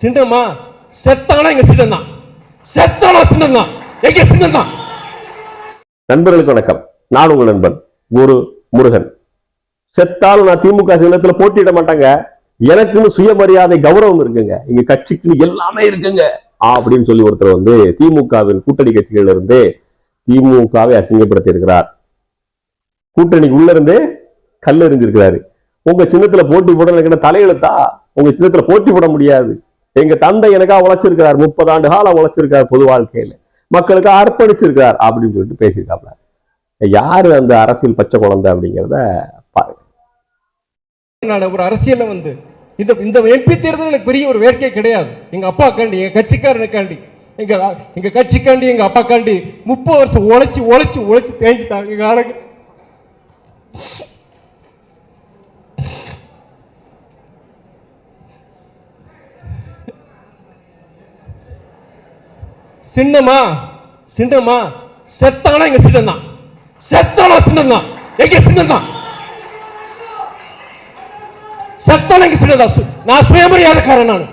சிண்டமா செத்தானா எங்க சின்னம் தான் செத்தானா சிண்டம் தான் எங்க சிண்டம் தான் நண்பர்களுக்கு வணக்கம். நான் உங்கள் நண்பன் குரு முருகன். செத்தாலும் நான் திமுக சின்னத்துல போட்டியிட மாட்டாங்க. எனக்குன்னு சுயமரியாதை கௌரவம் இருக்குங்க. எங்க கட்சிக்குன்னு எல்லாமே இருக்குங்க. அப்படின்னு சொல்லி ஒருத்தர் வந்து திமுகவின் கூட்டணி கட்சிகள் இருந்து திமுகவை அசிங்கப்படுத்தி இருக்கிறார் கூட்டணிக்கு உள்ள இருந்தே கல் எறிஞ்சிருக்கிறாரு உங்க சின்னத்துல போட்டி போட தலையெழுத்தா? உங்க சின்னத்துல போட்டி போட முடியாது. எங்க தந்தை எனக்காக உழைச்சிருக்கிறார் முப்பது ஆண்டு காலம் உழைச்சிருக்கார் பொது வாழ்க்கையில. மக்களுக்கு அர்ப்பணிச்சிருக்கிறார் அப்படின்னு சொல்லிட்டு பேசியிருக்காப்ல யாரு அந்த அரசியல் பச்சை குழந்தை அப்படிங்கிறத பாருங்க. ஒரு அரசியல வந்து இந்த இந்த எம்பி தேர்தல் எனக்கு பெரிய ஒரு வேட்கை கிடையாது. எங்க அப்பாக்காண்டி எங்க கட்சிக்காரனுக்காண்டி எங்க எங்க கட்சிக்காண்டி எங்க அப்பாக்காண்டி முப்பது வருஷம் உழைச்சு உழைச்சு உழைச்சு தேஞ்சிட்டாங்க. எங்க ஆளுக்கு சின்னமா சின்னமா செத்தானா எங்க சின்னம் தான் செத்தானா சின்னம் தான் எங்க சின்னம் தான் செத்தானா எங்க சின்னம் தான் நான் சுயமரியாதைக்காரன் நான்.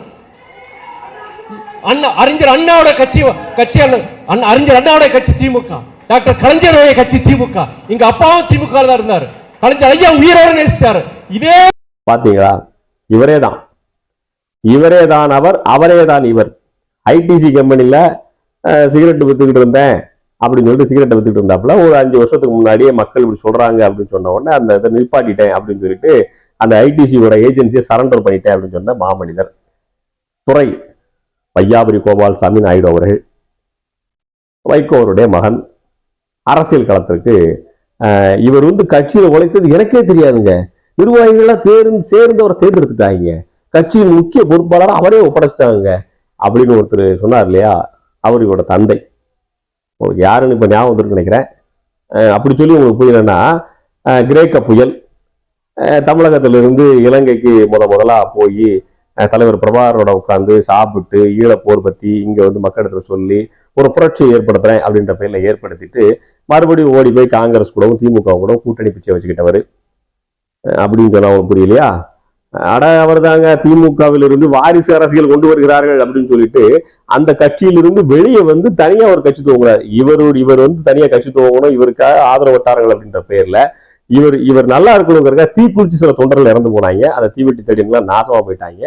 அண்ணா அறிஞர் அண்ணாவோட கட்சி கட்சி அண்ணா- அறிஞர் அண்ணாவோட கட்சி திமுக. டாக்டர் கலைஞருடைய கட்சி திமுக. எங்க அப்பாவும் திமுக தான் இருந்தாரு. கலைஞர் ஐயா உயிரோட நேசிச்சாரு. இதே பாத்தீங்களா? இவரே தான் இவரே தான் அவர் அவரே தான் இவர். ஐடிசி கம்பெனில சிகரெட் வித்துக்கிட்டு இருந்தேன் அப்படின்னு சொல்லிட்டு சிகரெட்டை வித்துக்கிட்டு இருந்தாப்புல. ஒரு அஞ்சு வருஷத்துக்கு முன்னாடியே மக்கள் இப்படி சொல்றாங்க அப்படின்னு சொன்ன உடனே அந்த இதை நிப்பாட்டிட்டேன் அப்படின்னு சொல்லிட்டு அந்த ஐடிசியோட ஏஜென்சியை சரண்டர் பண்ணிட்டேன் அப்படின்னு சொன்ன மாமனிதர். துறை வையாபுரி கோபால்சாமி நாயுடு அவர்கள். வைகோ அவருடைய மகன். அரசியல் களத்திற்கு இவர் வந்து கட்சியில் உழைத்தது எனக்கே தெரியாதுங்க. நிர்வாகிகளாக தேர்ந்து சேர்ந்து அவரை தேர்ந்தெடுத்துட்டாங்க. கட்சியின் முக்கிய பொறுப்பாளர் அவரே ஒப்படைச்சிட்டாங்க அப்படின்னு ஒருத்தர் சொன்னார் இல்லையா? அவர் இவரோட தந்தை. உங்களுக்கு யாருன்னு இப்போ ஞாபகம் வந்துருக்கு நினைக்கிறேன். அப்படி சொல்லி உங்களுக்கு புரியலன்னா கிரேக்க புயல் தமிழகத்திலிருந்து இலங்கைக்கு முத முதலாக போய் தலைவர் பிரபாகரோட உட்காந்து சாப்பிட்டு ஈழப்போர் பற்றி இங்கே வந்து மக்களிடத்துல சொல்லி ஒரு புரட்சியை ஏற்படுத்துகிறேன் அப்படின்ற பேர்ல ஏற்படுத்திட்டு மறுபடியும் ஓடி போய் காங்கிரஸ் கூடவும் திமுக கூடவும் கூட்டணி பிச்சை வச்சுக்கிட்டவர். அப்படின்னு சொன்னால் உங்களுக்கு புரியலையா? அட அவர் தாங்க திமுகவில் இருந்து வாரிசு அரசியல் கொண்டு வருகிறார்கள் அப்படின்னு சொல்லிட்டு அந்த கட்சியிலிருந்து வெளியே வந்து தனியா ஒரு கட்சி துவங்குறாரு. இவரோட இவர் வந்து தனியா கட்சி துவங்கணும் இவருக்காக ஆதரவு வட்டாரங்கள் அப்படின்ற பேர்ல இவர் இவர் நல்லா இருக்கணுங்கிறக்க தீக்குளிச்சு சில தொண்டர்கள் இறந்து போனாங்க. அந்த தீவெட்டி தேடியெல்லாம் நாசமா போயிட்டாங்க.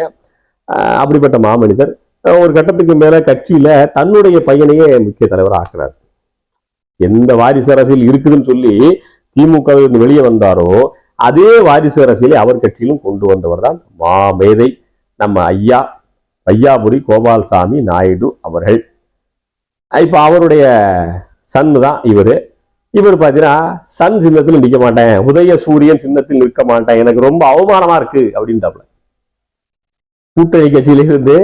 அஹ் அப்படிப்பட்ட மாமனிதர் ஒரு கட்டத்துக்கு மேல கட்சியில தன்னுடைய பையனையே முக்கிய தலைவர் ஆக்குறாரு. எந்த வாரிசு அரசியல் இருக்குதுன்னு சொல்லி திமுகவில் இருந்து வெளியே வந்தாரோ அதே வாரிசு அரசியலை அவர் கட்சியிலும் கொண்டு வந்தவர் தான் மாமேதை. நம்ம ஐயா ஐயாபுரி கோபால்சாமி நாயுடு அவர்கள். இப்போ அவருடைய சன் தான் இவர். இவர் பார்த்தீங்கன்னா சன் சின்னத்தில் நிற்க மாட்டேன் உதய சூரியன் சின்னத்தில் நிற்க மாட்டேன் எனக்கு ரொம்ப அவமானமா இருக்கு அப்படின்றாப்புல கூட்டணி கட்சியில இருந்து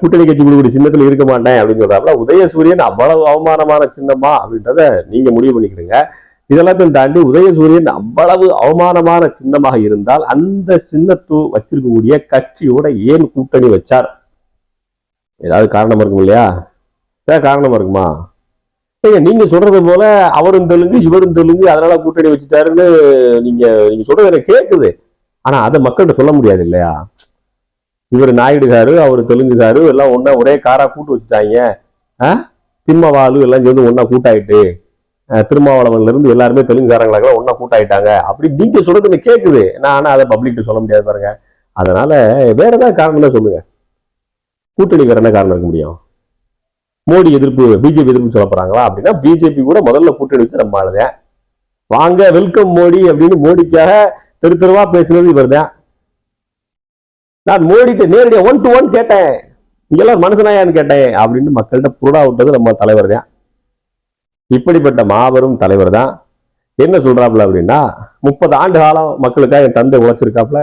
கூட்டணி கட்சி கூட சின்னத்தில் இருக்க மாட்டேன் அப்படின்னு சொல்றாப்புல உதயசூரியன் அவ்வளவு அவமானமான சின்னமா அப்படின்றத நீங்க முடிவு பண்ணிக்கிறீங்க. இதெல்லாத்தையும் தாண்டி உதயசூரியன் அவ்வளவு அவமானமான சின்னமாக இருந்தால் அந்த சின்னத்து வச்சிருக்கக்கூடிய கட்சியோட ஏன் கூட்டணி வச்சார்? ஏதாவது காரணமா இருக்கும் இல்லையா? ஏதாவது காரணமா இருக்குமா? ஏங்க நீங்க சொல்றது போல அவரும் தெலுங்கு இவரும் தெலுங்கு அதனால கூட்டணி வச்சுட்டாருன்னு நீங்க நீங்க சொல்றது எனக்கு கேக்குது. ஆனா அதை மக்கள்கிட்ட சொல்ல முடியாது இல்லையா? இவர் நாயுடுகாரு அவர் தெலுங்குகாரு எல்லாம் ஒன்னா ஒரே காரா கூட்டு வச்சுட்டாங்க. திம்மவாலு எல்லாம் சேர்ந்து ஒன்னா கூட்டாயிட்டு. திருமாவளவன்லேருந்து இருந்து எல்லாருமே தெலுங்குக்காரங்களாக ஒன்றா கூட்டாயிட்டாங்க. அப்படி நீங்கள் சொல்கிறது எனக்கு கேட்குது நான் ஆனா அதை பப்ளிக்ட்டு சொல்ல முடியாது பாருங்க. அதனால வேற ஏதாவது காரணம் சொல்லுங்கள் சொல்லுங்க. கூட்டணி வேற என்ன காரணம் இருக்க முடியும்? மோடி எதிர்ப்பு பிஜேபி எதிர்ப்பு சொல்ல போறாங்களா? அப்படின்னா பிஜேபி கூட முதல்ல கூட்டணி வச்சு நம்ம ஆளுதான் வாங்க வெல்கம் மோடி அப்படின்னு மோடிக்காக தெரு தெருவா பேசுனது இவர்தான் நான் மோடிட்டு நேரடியா ஒன் டு ஒன் கேட்டேன். இங்கெல்லாம் மனசனாயான்னு கேட்டேன். அப்படின்னு மக்கள்கிட்ட புருடா விட்டது நம்ம தலைவர் தான். இப்படிப்பட்ட மாபெரும் தலைவர் தான் என்ன சொல்றாப்புல அப்படின்னா முப்பது ஆண்டு காலம் மக்களுக்காக என் தந்தை உழைச்சிருக்காப்புல.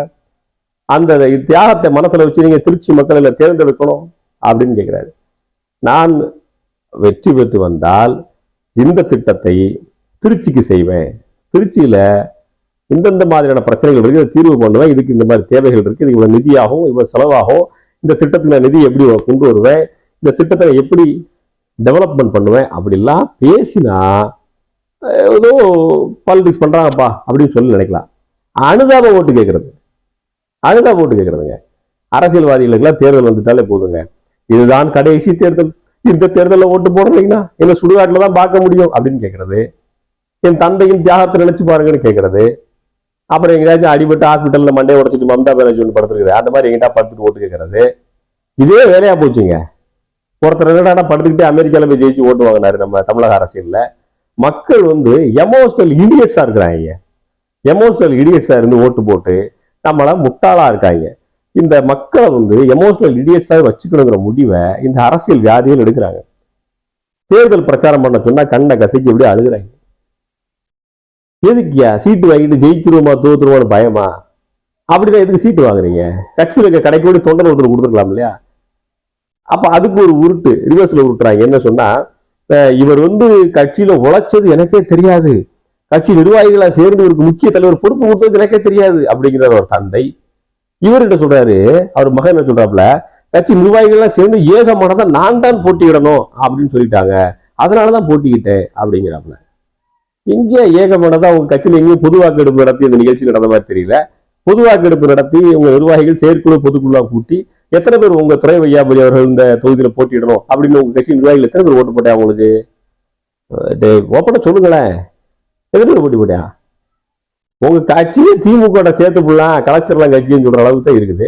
அந்த தியாகத்தை மனசுல வச்சு நீங்க திருச்சி மக்களில் தேர்ந்தெடுக்கணும் அப்படின்னு கேட்கிறாரு நான் வெற்றி பெற்று வந்தால் இந்த திட்டத்தை திருச்சிக்கு செய்வேன். திருச்சியில இந்தந்த மாதிரியான பிரச்சனைகள் இருக்கு இதை தீர்வு பண்ணுவேன். இதுக்கு இந்த மாதிரி தேவைகள் இருக்கு இது இவ்வளவு நிதியாகும் இவ்வளவு செலவாகும் இந்த திட்டத்துல நிதி எப்படி கொண்டு வருவேன்? இந்த திட்டத்தை எப்படி டெவலப்மெண்ட் பண்ணுவேன். அப்படிலாம் பேசினா ஏதோ பாலிடிக்ஸ் பண்றாங்கப்பா அப்படின்னு சொல்லி நினைக்கலாம். அனுதாப ஓட்டு கேட்குறது. அனுதாப ஓட்டு கேட்குறதுங்க. அரசியல்வாதிகளுக்கெல்லாம் தேர்தல் வந்துட்டாலே போதுங்க. இதுதான் கடைசி தேர்தல். இந்த தேர்தலில் ஓட்டு போடுறீங்கன்னா என்ன சுடுகாட்டில் தான் பார்க்க முடியும் அப்படின்னு கேட்குறது. என் தந்தையின் தியாகத்தை நினைச்சு பாருங்கன்னு கேட்கறது. அப்புறம் எங்கேயாச்சும் அடிபட்டு ஹாஸ்பிட்டலில் மண்டையை உடச்சிட்டு மம்தா பானர்ஜி ஒன்று படுத்துருக்குது அந்த மாதிரி எங்கிட்ட படுத்துட்டு ஓட்டு கேட்கறது. இதே வேலையா போச்சுங்க. ஒருத்தர் என்னடா படுத்துக்கிட்டே அமெரிக்கால போய் ஜெயிச்சு ஓட்டு வாங்கினாரு நம்ம தமிழக அரசியல்ல. மக்கள் வந்து எமோஷனல் இடியட்ஸா இருக்கிறாங்க. எமோஷனல் இடியட்ஸா இருந்து ஓட்டு போட்டு நம்மள முட்டாளா இருக்காங்க. இந்த மக்களை வந்து எமோஷனல் இடியட்ஸாக வச்சுக்கணுங்கிற முடிவை இந்த அரசியல் வியாதிகள் எடுக்கிறாங்க. தேர்தல் பிரச்சாரம் பண்ண சொன்னா கண்ணை கசைக்கு எப்படி அழுகுறாங்க. எதுக்குயா சீட்டு வாங்கிட்டு ஜெயிச்சிருவோமா தோத்துருவோம்னு பயமா? அப்படின்னா எதுக்கு சீட்டு வாங்குறீங்க? கட்சியில் இருக்க கடைக்கோடி தொண்டர் ஒருத்தர் கொடுத்துருக்கலாம் இல்லையா அப்ப அதுக்கு ஒரு உருட்டு ரிவர்ஸ்ல உருட்டுறாங்க. என்ன சொன்னா இவர் வந்து கட்சியில உழைச்சது எனக்கே தெரியாது. கட்சி நிர்வாகிகளாக சேர்ந்து இவருக்கு முக்கிய தலைவர் பொறுப்பு கொடுத்தது எனக்கே தெரியாது அப்படிங்கிற ஒரு தந்தை. இவர்கிட்ட சொல்றாரு அவர் மகன் என்ன சொல்றாப்புல கட்சி நிர்வாகிகள்லாம் சேர்ந்து ஏக மனதை நான் தான் போட்டியிடணும் அப்படின்னு சொல்லிட்டாங்க. அதனாலதான் போட்டிக்கிட்டேன் அப்படிங்கிறாப்புல. எங்கே ஏக மனதா உங்க கட்சியில எங்கேயும் பொது வாக்கெடுப்பு நடத்தி இந்த நிகழ்ச்சி நடந்த மாதிரி தெரியல. பொது வாக்கெடுப்பு நடத்தி உங்க நிர்வாகிகள் செயற்குழு பொதுக்குழுவா கூட்டி எத்தனை பேர் உங்க துறை வையாபுரி அவர்கள் இந்த தொகுதியில போட்டியிடணும் அப்படின்னு உங்க கட்சி நிர்வாகிகள் எத்தனை பேர் ஓட்டு போட்டா உங்களுக்கு ஓப்பன சொல்லுங்களேன். எத்தனை பேர் போட்டி? போட்டியா உங்க கட்சியே திமுக சேர்த்து போடலாம் கலெக்டர்லாம் கட்சின்னு சொல்ற அளவுக்கு தான் இருக்குது.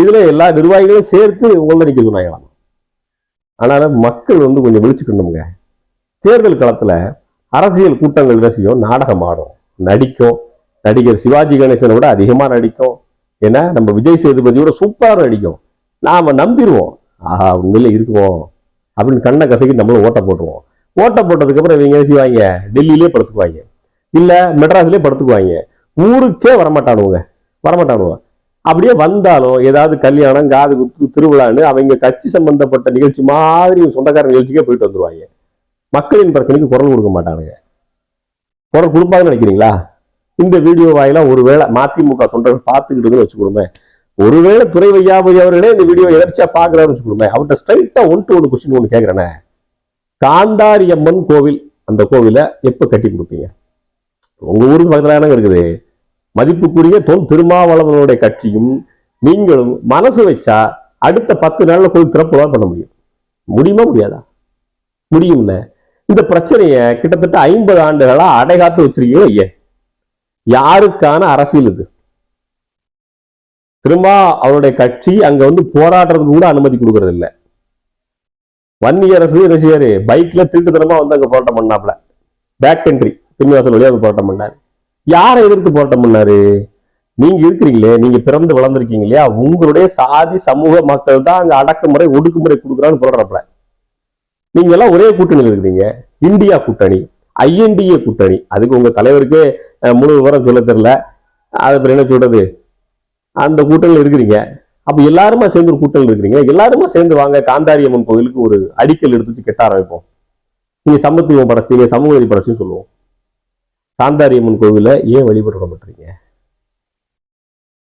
இதுல எல்லா நிர்வாகிகளையும் சேர்த்து உங்களை நிக்க சொன்னாங்களாம். அதனால மக்கள் வந்து கொஞ்சம் விழிச்சுக்கணுங்க தேர்தல் களத்துல அரசியல் கூட்டங்கள் ரசியும் நாடகம் ஆடும். நடிக்கும். நடிகர் சிவாஜி கணேசனை விட அதிகமா நடிக்கும். ஏன்னா நம்ம விஜய் சேதுபதியோட சூப்பரா நடிக்கும். நாம நம்பிடுவோம். ஆஹா உண்மையிலே இருக்குவோம். அப்படின்னு கண்ணை கசக்கி நம்மளும் ஓட்ட போட்டுருவோம். ஓட்ட போட்டதுக்கப்புறம் இவங்க என்ன செய்வாங்க? டெல்லியிலே படுத்துக்குவாங்க. இல்லை மெட்ராஸ்லயே படுத்துக்குவாங்க. ஊருக்கே வரமாட்டானுங்க. வரமாட்டானுங்க. அப்படியே வந்தாலும் ஏதாவது கல்யாணம் காது குத்து திருவிழான்னு அவங்க கட்சி சம்பந்தப்பட்ட நிகழ்ச்சி மாதிரி சொந்தக்கார நிகழ்ச்சிக்கே போயிட்டு வந்துருவாங்க. மக்களின் பிரச்சனைக்கு குரல் கொடுக்க மாட்டானுங்க. குரல் கொடுப்பாங்கன்னு நினைக்கிறீங்களா? இந்த வீடியோ வாயிலாம் ஒருவேளை மதிமுக தொண்டர்கள் பார்த்துக்கிட்டுன்னு வச்சுக்கொடுமே ஒருவேளை துறை வையாபதி அவர்களே இந்த வீடியோ எதர்ச்சியா பாக்குறாருன்னு வச்சுக்கொடுமே அவர்கிட்ட ஸ்ட்ரைட்டா ஒன் டு ஒன்று கொஸ்டின் ஒன்று கேட்கிறேனே காந்தாரி அம்மன் கோவில் அந்த கோவிலை எப்ப கட்டி கொடுப்பீங்க? உங்க ஊருக்கு பக்கத்துல தானங்க இருக்குது. மதிப்புக்குரிய தொல் திருமாவளவனுடைய கட்சியும் நீங்களும் மனசு வச்சா அடுத்த பத்து நாள்ல கோவில் திறப்பு தான் பண்ண முடியும். முடியுமா முடியாதா? முடியும்ல இந்த பிரச்சனையை கிட்டத்தட்ட ஐம்பது ஆண்டுகளா அடைகாத்து வச்சிருக்கீங்க ஐயா. யாருக்கான அரசியல் இது? திரும்ப அவருடைய கட்சி அங்க வந்து போராடுறதுக்கு கூட அனுமதி கொடுக்கறது இல்லை வன்னியரசு என்ன செய்யாரு பைக்ல திருட்டுத்தனமா வந்து அங்க போராட்டம் பண்ணாப்ல பேக் கண்ட்ரி பின்வாசல் வழியா போராட்டம் பண்ணாரு. யாரை எதிர்த்து போராட்டம் பண்ணாரு? நீங்க இருக்கிறீங்களே நீங்க பிறந்து வளர்ந்துருக்கீங்க இல்லையா? உங்களுடைய சாதி சமூக மக்கள் தான் அங்க அடக்குமுறை ஒடுக்குமுறை கொடுக்குறான்னு போராடுறப்பல. நீங்க எல்லாம் ஒரே கூட்டணியில் இருக்கிறீங்க. இந்தியா கூட்டணி ஐஎன்டிஏ கூட்டணி. அதுக்கு உங்க தலைவருக்கு முழு விவரம் சொல்ல தெரியல. அது என்ன சொல்றது? அந்த கூட்டங்கள் இருக்கிறீங்க. அப்போ எல்லாருமா சேர்ந்து ஒரு கூட்டணியில் இருக்கிறீங்க. எல்லாருமா சேர்ந்து வாங்க காந்தாரியம்மன் கோவிலுக்கு ஒரு அடிக்கல் எடுத்து வச்சு கெட்ட ஆரம்பிப்போம். நீங்க சமத்துவம் படைச்சிட்டீங்க சமூக நீதி படைச்சுன்னு சொல்லுவோம். காந்தாரி அம்மன் கோவில ஏன் வழிபட மாட்டீங்க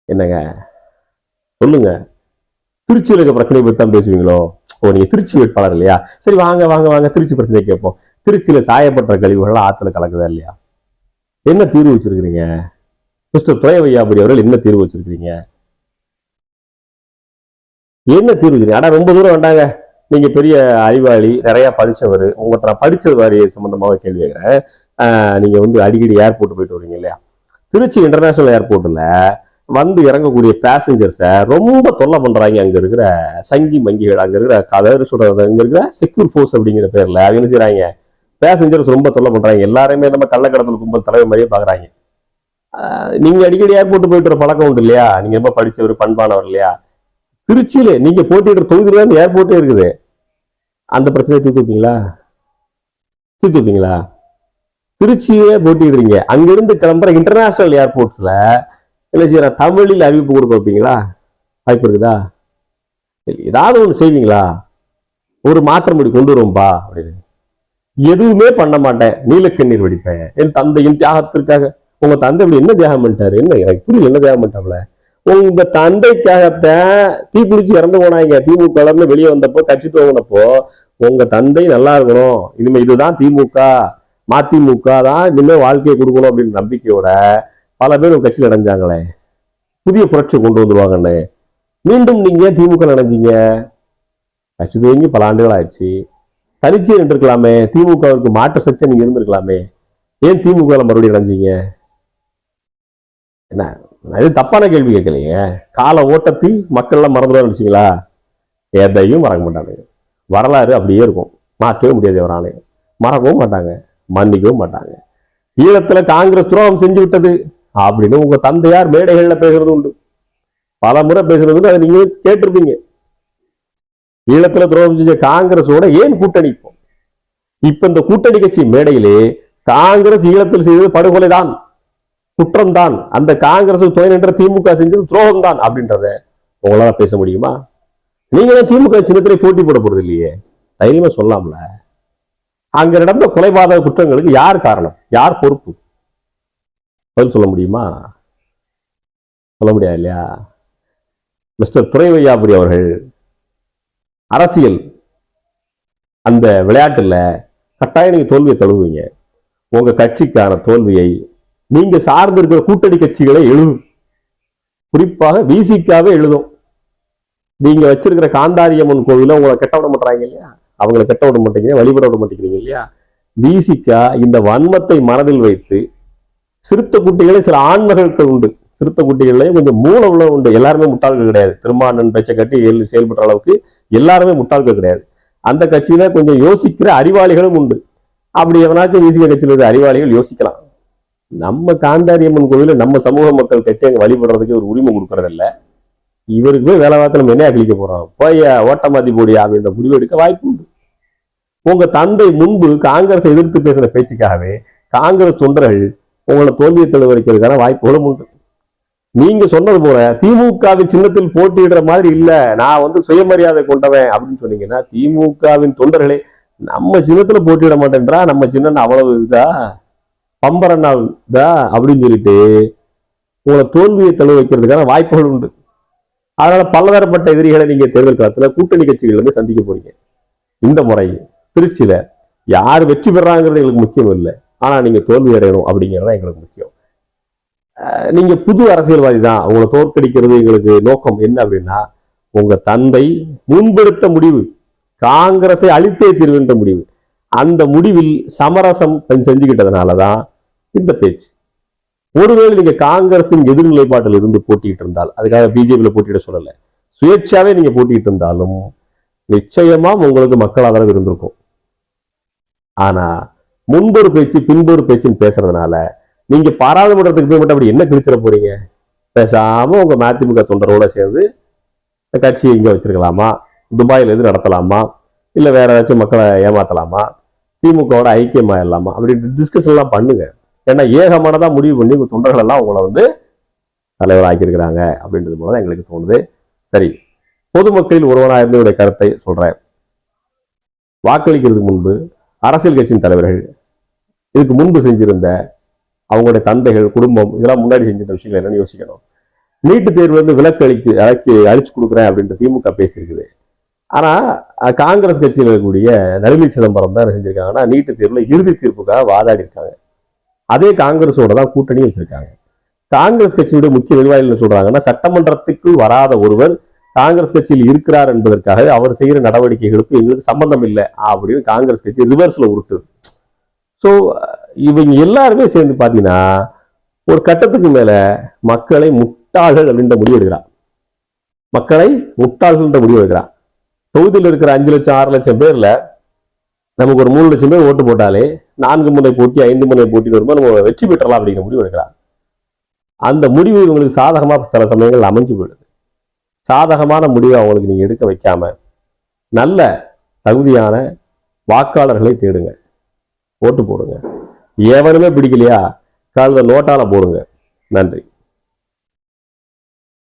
என்னங்க? சொல்லுங்க. திருச்சியில் இருக்க பிரச்சனை பத்தி தான் பேசுவீங்களோ? ஓ நீங்க திருச்சி வேட்பாளர் இல்லையா? சரி வாங்க வாங்க வாங்க திருச்சி பிரச்சனை கேட்போம். திருச்சியில சாயப்பட்ட கழிவுகள் ஆற்றுல கலக்குதா இல்லையா? என்ன தீர்வு வச்சிருக்கிறீங்க? மிஸ்டர் துறை வையாபுரி அவர்கள் என்ன தீர்வு வச்சிருக்கிறீங்க? என்ன தீர்வு வச்சிருக்கீங்க? ஆனா ரொம்ப தூரம் வேண்டாங்க நீங்க பெரிய அறிவாளி நிறைய படிச்சவர். உங்கள்கிட்ட நான் படிச்சது மாதிரி சம்பந்தமாக கேள்வி கேட்குறேன். நீங்க வந்து அடிக்கடி ஏர்போர்ட் போயிட்டு வரீங்க இல்லையா? திருச்சி இன்டர்நேஷனல் ஏர்போர்ட்ல வந்து இறங்கக்கூடிய பேசஞ்சர்ஸை ரொம்ப தொல்லை பண்றாங்க. அங்க இருக்கிற சங்கி மங்கிகள் அங்க இருக்கிற அதாவது சொல்றது? அங்க இருக்கிற செக்யூர் ஃபோர்ஸ் அப்படிங்கிற பேர்ல. அவங்க என்ன செய்கிறாங்க பேசஞ்சர்ஸ் ரொம்ப தொல்லை பண்றாங்க. எல்லாருமே நம்ம கள்ளக்கடத்தல் கும்பல் தலைவர் மாதிரியே பாக்குறாங்க நீங்கள் நீங்க அடிக்கடி ஏர்போர்ட் போயிட்டு வர பழக்கம் உண்டு இல்லையா? நீங்க ரொம்ப படிச்சவர் பண்பானவர் இல்லையா? திருச்சியில நீங்க போட்டியிடுற தொகுதியில தான் ஏர்போர்ட்டே இருக்குது. அந்த பிரச்சனையை தீர்த்து வைப்பீங்களா தீர்த்து வைப்பீங்களா திருச்சியே போட்டிடுறீங்க அங்கிருந்து கிளம்புற இன்டர்நேஷனல் ஏர்போர்ட்ஸ்ல என்ன செய்யற? தமிழில் அறிவிப்பு கொடுக்க வைப்பீங்களா? வாய்ப்பு இருக்குதா? ஏதாவது ஒன்று செய்வீங்களா? ஒரு மாற்றம் இப்படி கொண்டு வருவோம்பா அப்படின்னு. எதுவுமே பண்ண மாட்டேன். நீலக்கண்ணீர் வெடிப்பேன். என் தந்தையின் தியாகத்திற்காக உங்க தந்தை இப்படி என்ன தியாகம் பண்ணிட்டாரு? என்ன எனக்கு புரியல என்ன தியாகம் பண்ணிட்டாப்ல உங்க தந்தைக்காகத்தான் தீப்பிடிச்சு இறந்து போனாங்க. திமுக இருந்து வெளியே வந்தப்போ கட்சி துவங்கினப்போ உங்க தந்தை நல்லா இருக்கணும். இனிமே இதுதான் திமுக. மதிமுக தான் இனிமே வாழ்க்கையை கொடுக்கணும் அப்படின்னு நம்பிக்கையோட பல பேர் உங்க கட்சியில் அடைஞ்சாங்களே. புதிய புரட்சி கொண்டு வந்துருவாங்கன்னு. மீண்டும் நீங்க ஏன் திமுக நினைஞ்சீங்க? கட்சி துவங்கி பல ஆண்டுகள் ஆயிடுச்சு. தனிச்சே நின்றுருக்கலாமே. திமுகவுக்கு மாற்று சக்தி நீங்க இருந்திருக்கலாமே. ஏன் திமுக மறுபடியும் இணைஞ்சீங்க? என்ன? அது தப்பான கேள்வி கேட்கலையே. கால ஓட்டத்தில் மக்கள் எல்லாம் மறந்துடுவான்னு நினைச்சீங்களா? எதையும் மறக்க மாட்டாங்க வரலாறு அப்படியே இருக்கும். மாற்றவே முடியாது அவராலே மறக்கவும் மாட்டாங்க. மன்னிக்கவும் மாட்டாங்க. ஈழத்துல காங்கிரஸ் துரோகம் செஞ்சு விட்டது அப்படின்னு உங்க தந்தையார் மேடைகள்ல பேசுறது உண்டு. பல முறை பேசுறது உண்டு. அதை நீங்கள் கேட்டிருப்பீங்க. ஈழத்துல துரோகம் செஞ்ச காங்கிரஸோட ஏன் கூட்டணி இப்போ? இப்ப இந்த கூட்டணி கட்சி மேடையிலே காங்கிரஸ் ஈழத்தில் செய்தது படுகொலைதான். குற்றம்தான். அந்த காங்கிரஸ் துணை நின்ற திமுக செஞ்சது துரோகம் தான் அப்படின்றத உங்களால பேச முடியுமா? நீங்க தான் திமுக சின்னத்திலே போட்டி போட போறது இல்லையே. தைரியமா சொல்லலாம்ல அங்க நடந்த கொலைபாதக குற்றங்களுக்கு யார் காரணம்? யார் பொறுப்பு? பதில் சொல்ல முடியுமா? சொல்ல முடியாது இல்லையா? மிஸ்டர் துரைவையாபுரி அவர்கள் அரசியல் அந்த விளையாட்டுல கட்டாயம் நீங்க தோல்வியை தழுவுவீங்க. உங்க கட்சிக்கான தோல்வியை நீங்க சார்ந்து இருக்கிற கூட்டணி கட்சிகளை எழுதும் குறிப்பாக விசிக்காவே எழுதும். நீங்க வச்சிருக்கிற காந்தாரியம்மன் கோவில உங்களை கெட்ட விட மாட்டாங்க இல்லையா? அவங்களை கெட்ட விட மாட்டேங்கிறீங்க வழிபட விட மாட்டேங்கிறீங்க இல்லையா? விசிக்கா இந்த வன்மத்தை மனதில் வைத்து சிறுத்த குட்டிகளே சில ஆண்மகள்கள் உண்டு. சிறுத்த குட்டிகள்லயும் கொஞ்சம் மூல உள்ள உண்டு. எல்லாருமே முட்டாள்கள் கிடையாது. திருமானன் பேச்சை கட்டி செயல்படுற அளவுக்கு எல்லாருமே முட்டாள்கள் கிடையாது. அந்த கட்சியில கொஞ்சம் யோசிக்கிற அறிவாளிகளும் உண்டு. அப்படி எவனாச்சும் விசிக கட்சியில் அறிவாளிகள் யோசிக்கலாம். நம்ம காந்தாரியம்மன் கோயில நம்ம சமூக மக்கள் கட்டி அங்கே வழிபடுறதுக்கு ஒரு உரிமை கொடுக்கறதில்ல. இவருக்கு போய் வேலை பார்த்து நம்ம என்ன அழிக்க போறோம்? போய் ஓட்ட மாத்தி போடியா அப்படின்ற முடிவு எடுக்க வாய்ப்பு உண்டு. உங்க தந்தை முன்பு காங்கிரஸ் எதிர்த்து பேசின பேச்சுக்காகவே காங்கிரஸ் தொண்டர்கள் உங்களை தோல்வியை தெளிவரிக்கிறதுக்கான வாய்ப்புகளும் உண்டு. நீங்க சொன்னது போல திமுகவின் சின்னத்தில் போட்டியிடுற மாதிரி இல்ல நான் வந்து சுயமரியாதை கொண்டவன் அப்படின்னு சொன்னீங்கன்னா திமுகவின் தொண்டர்களே நம்ம சின்னத்துல போட்டியிட மாட்டேன்றா நம்ம சின்ன அவ்வளவு இதா? பம்பரனால் தான் அப்படின்னு சொல்லிட்டு உங்களை தோல்வியை தழுவ வைக்கிறதுக்கான வாய்ப்புகள் உண்டு. அதனால பலதரப்பட்ட எதிரிகளை நீங்க தேர்தல் காலத்துல கூட்டணி கட்சிகள் வந்து சந்திக்க போறீங்க. இந்த முறை திருச்சியில யார் வெற்றி பெறாங்கிறது எங்களுக்கு முக்கியம் இல்லை. ஆனா நீங்க தோல்வி அடையணும் அப்படிங்கறதுதான் எங்களுக்கு முக்கியம். அஹ் நீங்க புது அரசியல்வாதி தான். உங்களை தோற்கடிக்கிறது எங்களுக்கு நோக்கம் என்ன அப்படின்னா உங்க தந்தை முன்பெடுத்த முடிவு காங்கிரஸை அழித்தே தீர்வுன்ற முடிவு. அந்த முடிவில் சமரசம் கொஞ்சம் செஞ்சுக்கிட்டதுனாலதான் இந்த பேச்சு. ஒருவேளை நீங்க காங்கிரசின் எதிர்நிலைப்பாட்டில் இருந்து போட்டிட்டு இருந்தால் அதுக்காக பிஜேபியில போட்டியிட சொல்லல. சுயேட்சாவே நீங்க போட்டிட்டு இருந்தாலும் நிச்சயமா உங்களுக்கு மக்கள் ஆதரவு இருந்திருக்கும். ஆனா முன்பொரு பேச்சு பின்பொரு பேச்சுன்னு பேசுறதுனால நீங்க பாராளுமன்றத்துக்கு போய் மட்டும் அப்படி என்ன கிழிச்சிட போறீங்க? பேசாம உங்க மதிமுக தொண்டரோட சேர்ந்து இந்த கட்சியை இங்க வச்சிருக்கலாமா? துபாயில எது நடத்தலாமா? இல்ல வேற ஏதாச்சும் மக்களை ஏமாத்தலாமா? திமுகவோட ஐக்கியமாயிடலாமா அப்படின்னு டிஸ்கஷன் எல்லாம் பண்ணுங்க. ஏன்னா ஏகமானதா முடிவு பண்ணி உங்க தொண்டர்கள் எல்லாம் உங்களை வந்து தலைவர் ஆக்கியிருக்கிறாங்க அப்படின்றது போல தான் எங்களுக்கு தோணுது. சரி பொதுமக்களில் ஒருவனாக இருந்து என்னுடைய கருத்தை சொல்றேன். வாக்களிக்கிறதுக்கு முன்பு அரசியல் கட்சியின் தலைவர்கள் இதுக்கு முன்பு செஞ்சிருந்த அவங்களுடைய தந்தைகள் குடும்பம் இதெல்லாம் முன்னாடி செஞ்சிருந்த விஷயங்கள் என்னன்னு யோசிக்கணும். நீட்டு தேர்வு வந்து விலக்கு அளிக்கு அழைக்கு அழிச்சு கொடுக்குறேன் அப்படின்ட்டு திமுக பேசியிருக்குது. ஆனா காங்கிரஸ் கட்சியில் இருக்கக்கூடிய நளினி சிதம்பரம் தான் செஞ்சிருக்காங்கன்னா நீட்டு தேர்வுல இறுதி தீர்ப்புக்காக வாதாடி இருக்காங்க அதே காங்கிரஸோட தான் கூட்டணி வச்சிருக்காங்க. காங்கிரஸ் கட்சியுடைய முக்கிய நிர்வாகிகள் சொல்றாங்கன்னா சட்டமன்றத்துக்குள் வராத ஒருவர் காங்கிரஸ் கட்சியில் இருக்கிறார் என்பதற்காக அவர் செய்கிற நடவடிக்கைகளுக்கு எங்களுக்கு சம்பந்தம் இல்லை அப்படின்னு காங்கிரஸ் கட்சி ரிவர்ஸ்ல உருட்டுது ஸோ இவங்க எல்லாருமே சேர்ந்து பார்த்தீங்கன்னா ஒரு கட்டத்துக்கு மேல மக்களை முட்டாள்கள் அப்படின்ற முடிவு எடுக்கிறார். மக்களை முட்டாள்கள் என்ற முடிவு எடுக்கிறார். தொகுதியில் இருக்கிற அஞ்சு லட்சம் ஆறு லட்சம் பேர்ல நமக்கு ஒரு மூணு லட்சம் பேர் ஓட்டு போட்டாலே நான்கு முனை போட்டி ஐந்து முனை போட்டி வரும்போது நம்ம வெற்றி பெற்றலாம் அப்படிங்கிற முடிவு எடுக்கிறாங்க. அந்த முடிவு இவங்களுக்கு சாதகமா சில சமயங்கள் அமைஞ்சு போயிடுது. சாதகமான முடிவை அவங்களுக்கு நீங்கள் எடுக்க வைக்காம நல்ல தகுதியான வாக்காளர்களை தேடுங்க. ஓட்டு போடுங்க. எவனுமே பிடிக்கலையா? கழுத நோட்டால போடுங்க. நன்றி.